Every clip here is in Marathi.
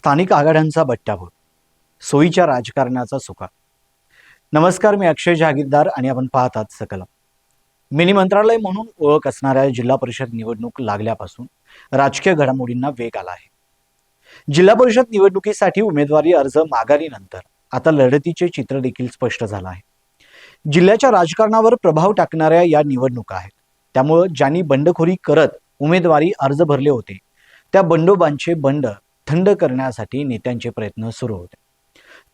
स्थानिक आघाड्यांचा बट्ट्याबोळ सोयीच्या राजकारणाचा सुका. नमस्कार मी अक्षय जहागीरदार आणि आपण पाहतात सकलम. मिनी मंत्रालय म्हणून ओळख असणाऱ्या जिल्हा परिषद निवडणूक लागल्यापासून राजकीय घडामोडींना वेग आला आहे. जिल्हा परिषद निवडणुकीसाठी उमेदवारी अर्ज माघारीनंतर आता लढतीचे चित्र देखील स्पष्ट झालं आहे. जिल्ह्याच्या राजकारणावर प्रभाव टाकणाऱ्या या निवडणुका आहेत. त्यामुळं ज्यांनी बंडखोरी करत उमेदवारी अर्ज भरले होते त्या बंडोबांचे बंड थंड करण्यासाठी नेत्यांचे प्रयत्न सुरू होते.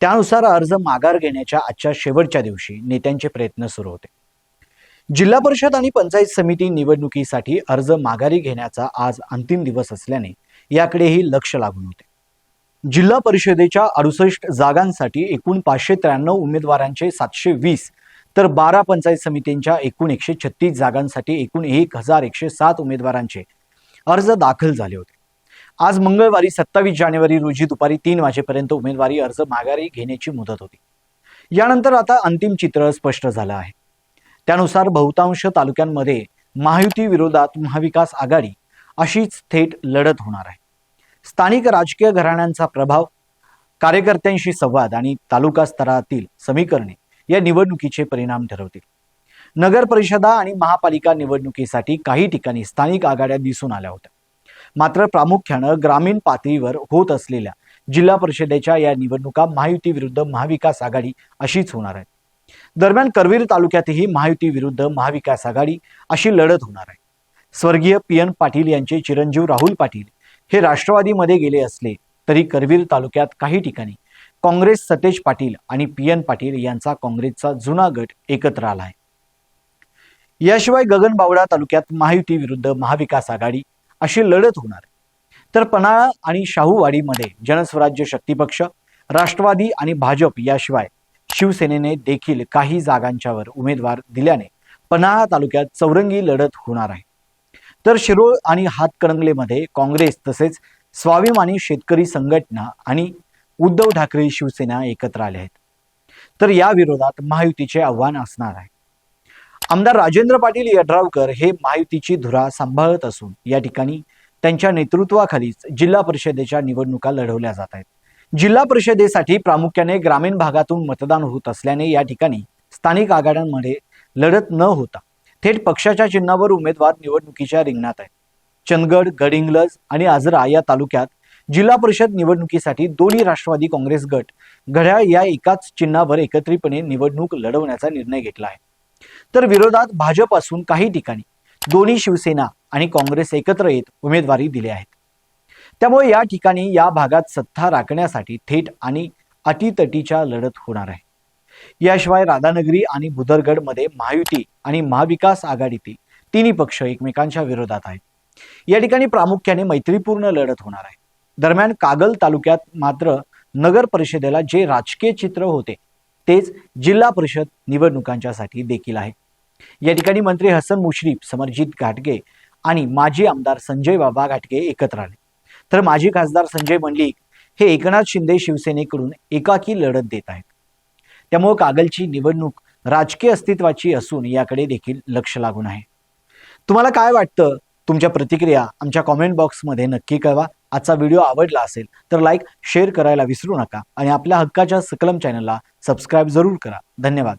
त्यानुसार अर्ज माघार घेण्याच्या आजच्या शेवटच्या दिवशी नेत्यांचे प्रयत्न सुरू होते. जिल्हा परिषद आणि पंचायत समिती निवडणुकीसाठी अर्ज माघारी घेण्याचा आज अंतिम दिवस असल्याने याकडेही लक्ष लागून होते. जिल्हा परिषदेच्या अडुसष्ट जागांसाठी एकूण पाचशे त्र्याण्णव उमेदवारांचे सातशे वीस तर बारा पंचायत समितींच्या एकूण एकशे छत्तीस जागांसाठी एकूण एक हजार एकशे सात उमेदवारांचे अर्ज दाखल झाले होते. आज मंगळवारी सत्तावीस जानेवारी रोजी दुपारी तीन वाजेपर्यंत उमेदवारी अर्ज माघारी घेण्याची मुदत होती. यानंतर आता अंतिम चित्र स्पष्ट झालं आहे. त्यानुसार बहुतांश तालुक्यांमध्ये महायुती विरोधात महाविकास आघाडी अशीच थेट लढत होणार आहे. स्थानिक राजकीय घराण्यांचा प्रभाव कार्यकर्त्यांशी संवाद आणि तालुका स्तरातील समीकरणे या निवडणुकीचे परिणाम ठरवतील. नगर परिषदा आणि महापालिका निवडणुकीसाठी काही ठिकाणी स्थानिक आघाड्या दिसून आल्या होत्या. मात्र प्रामुख्यानं ग्रामीण पातळीवर होत असलेल्या जिल्हा परिषदेच्या या निवडणुका महायुती विरुद्ध महाविकास आघाडी अशीच होणार आहे दरम्यान करवीर तालुक्यातही महायुती विरुद्ध महाविकास आघाडी अशी लढत होणार आहे. स्वर्गीय पी एन पाटील यांचे चिरंजीव राहुल पाटील हे राष्ट्रवादीमध्ये गेले असले तरी करवीर तालुक्यात काही ठिकाणी काँग्रेस सतेज पाटील आणि पी एन पाटील यांचा काँग्रेसचा जुना गट एकत्र आला आहे. याशिवाय गगनबावडा तालुक्यात महायुती विरुद्ध महाविकास आघाडी अशी लढत होणार. तर पन्हाळा आणि शाहूवाडीमध्ये जनस्वराज्य शक्ती पक्ष राष्ट्रवादी आणि भाजप याशिवाय शिवसेनेने देखील काही जागांच्यावर उमेदवार दिल्याने पन्हाळा तालुक्यात चौरंगी लढत होणार आहे. तर शिरोळ आणि हातकणंगलेमध्ये काँग्रेस तसेच स्वाभिमानी शेतकरी संघटना आणि उद्धव ठाकरे शिवसेना एकत्र आले आहेत. तर या विरोधात महायुतीचे आव्हान असणार आहे. आमदार राजेंद्र पाटील यड्रावकर हे महायुतीची धुरा सांभाळत असून या ठिकाणी त्यांच्या नेतृत्वाखालीच जिल्हा परिषदेच्या निवडणुका लढवल्या जात आहेत. जिल्हा परिषदेसाठी प्रामुख्याने ग्रामीण भागातून मतदान होत असल्याने या ठिकाणी स्थानिक आघाड्यांमध्ये लढत न होता थेट पक्षाच्या चिन्हावर उमेदवार निवडणुकीच्या रिंगणात आहेत. चंदगड गडिंग्लज आणि आजरा या तालुक्यात जिल्हा परिषद निवडणुकीसाठी दोन्ही राष्ट्रवादी काँग्रेस गट घड्याळ या एकाच चिन्हावर एकत्रितपणे निवडणूक लढवण्याचा निर्णय घेतला आहे. तर विरोधात भाजप असून काही ठिकाणी दोन्ही शिवसेना आणि काँग्रेस एकत्र येत उमेदवारी दिले आहेत. त्यामुळे या ठिकाणी या भागात सत्ता राखण्यासाठी थेट आणि अटीतटीच्या लढत होणार आहे. याशिवाय राधानगरी आणि बुदरगडमध्ये महायुती आणि महाविकास आघाडीतील तिन्ही पक्ष एकमेकांच्या विरोधात आहेत. या ठिकाणी प्रामुख्याने मैत्रीपूर्ण लढत होणार आहे. दरम्यान कागल तालुक्यात मात्र नगर परिषदेला जे राजकीय चित्र होते तेच जिल्हा परिषद निवडणुकांच्यासाठी देखील आहे. या ठिकाणी मंत्री हसन मुश्रीफ समरजित घाटगे आणि माजी आमदार संजय बाबा घाटगे एकत्र आले. तर माजी खासदार संजय मंडलिक हे एकनाथ शिंदे शिवसेनेकडून एकाकी लढत देत आहेत. त्यामुळे कागलची निवडणूक राजकीय अस्तित्वाची असून याकडे देखील लक्ष लागून आहे. तुम्हाला काय वाटतं? तुमच्या प्रतिक्रिया आमच्या कॉमेंट बॉक्समध्ये नक्की कळवा. आजचा व्हिडिओ आवडला असेल तर लाईक शेअर करायला विसरू नका आणि आपल्या हक्काच्या सकलम चॅनलला सबस्क्राईब जरूर करा. धन्यवाद.